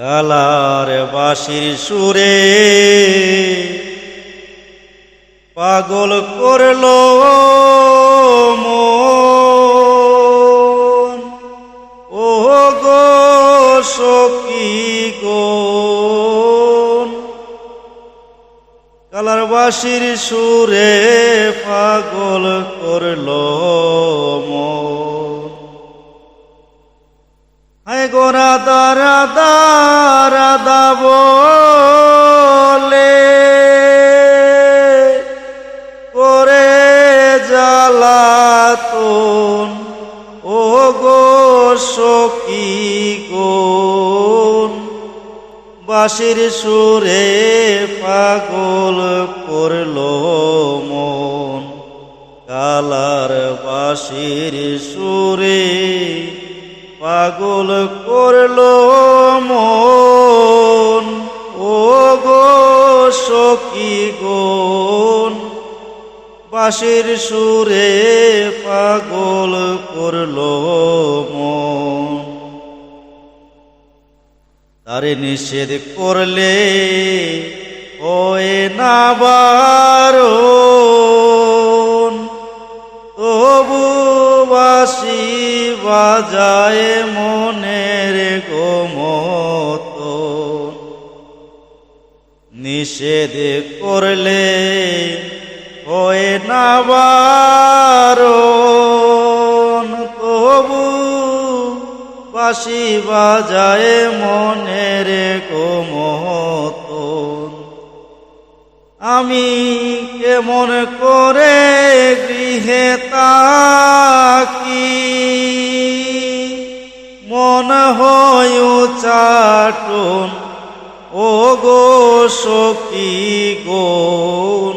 Colour বাসির সুরে পাগল করল ও বাসির সুরে পাগল করল মন। গো রাধা রাধা রাধা বলে। করে জ্বালাতন, ও গো সখী বাসির সুরে পাগল করল মন। কালার বাসির সুরে পাগল করল মন। ও গো সখী গুণ। বাসির সুরে পাগল করল মন। তারে নিষেধ করলে ওই না বারণ বাসি বাজায় মনের গোমত। নিষেধ করলে হয় না বারণ। তবু বাসি বাজায় মনের গোমতন আমি কেমন করে গৃহে তাকি মন হয় চাটন ও গো সখী গুণ।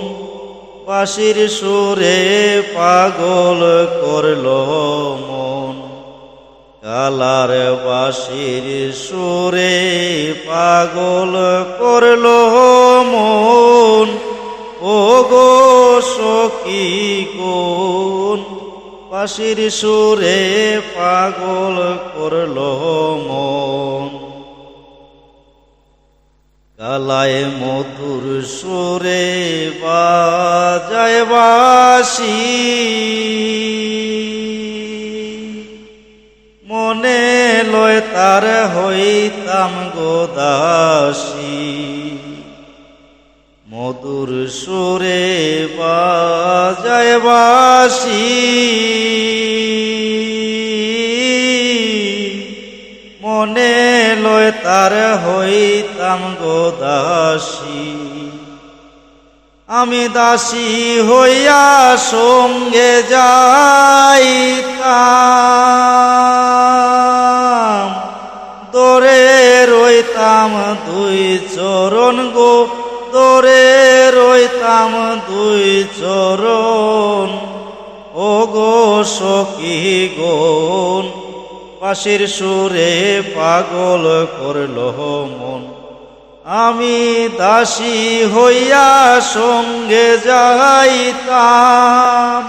বাসির সুরে পাগল করল মন। কালার বাসির সুরে পাগল করল মন। ও গো সখী গুণ বাসির সুরে পাগল করল মন। কালায় মধুর সুরে বাজায় মনে লয় তার হইতাম গোদাসী সুরে বাজায় বাসি। মনে লয় তার হইতাম গোদাসী আমি দাসী হইয়া সঙ্গে যাইতাম। দরে রইতাম দুই চরণ গো দরে রইতাম দুই চরণ। ও গো সখী গুণ, পাশের সুরে পাগল করল মন। আমি দাসী হইয়া সঙ্গে যাইতাম,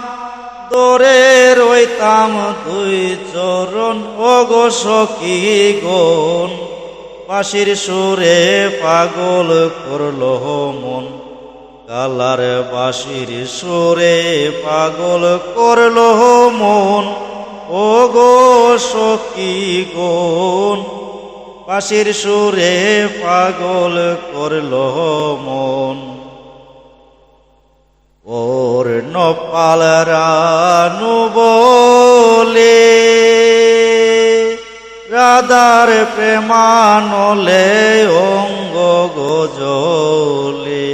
দরে রইতাম দুই চরণ। ও গো সখী গুণ পাশির সুরে পাগল করল মন। কালার বাসির সুরে পাগল করল মন। ও গো সখী গুণ পাশির সুরে পাগল করল মন। ওর নপাল রানু বলে রাধার প্রেমানলে অঙ্গ গজলে।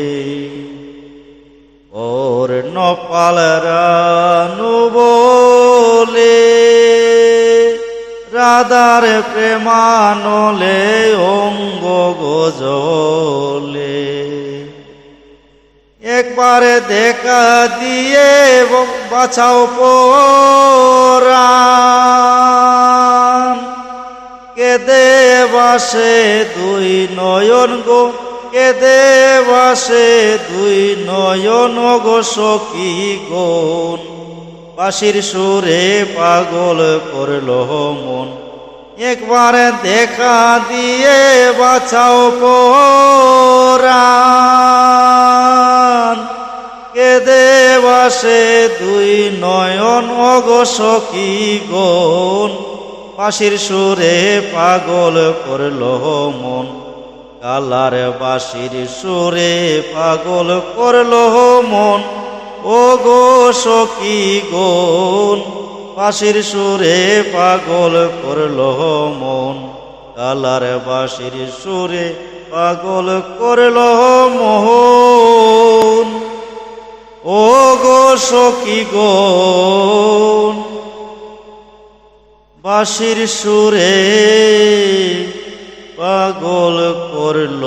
ওর নপাল রানু বলে। রাধার প্রেমানলে অঙ্গ গজলে। একবার দেখা দিয়ে বাছাও পরাণ কেদে বাসে দুই নয়ন গো, কেদে বাসে দুই নয়ন গো সখী গুণ। বাসির সুরে পাগল করল মন, একবারে দেখা দিয়ে বাঁচাও পরাণ। কেদে বাসে দুই নয়ন অগস কি গন পাশির সুরে পাগল করল মন। কালার বাসির সুরে পাগল করল মন। ও গো সখী গুণ পাশির সুরে পাগল করল মন। কালার বাসির সুরে পাগল করল মোহন ও গো সখী গুণ বাসির সুরে পাগল করল।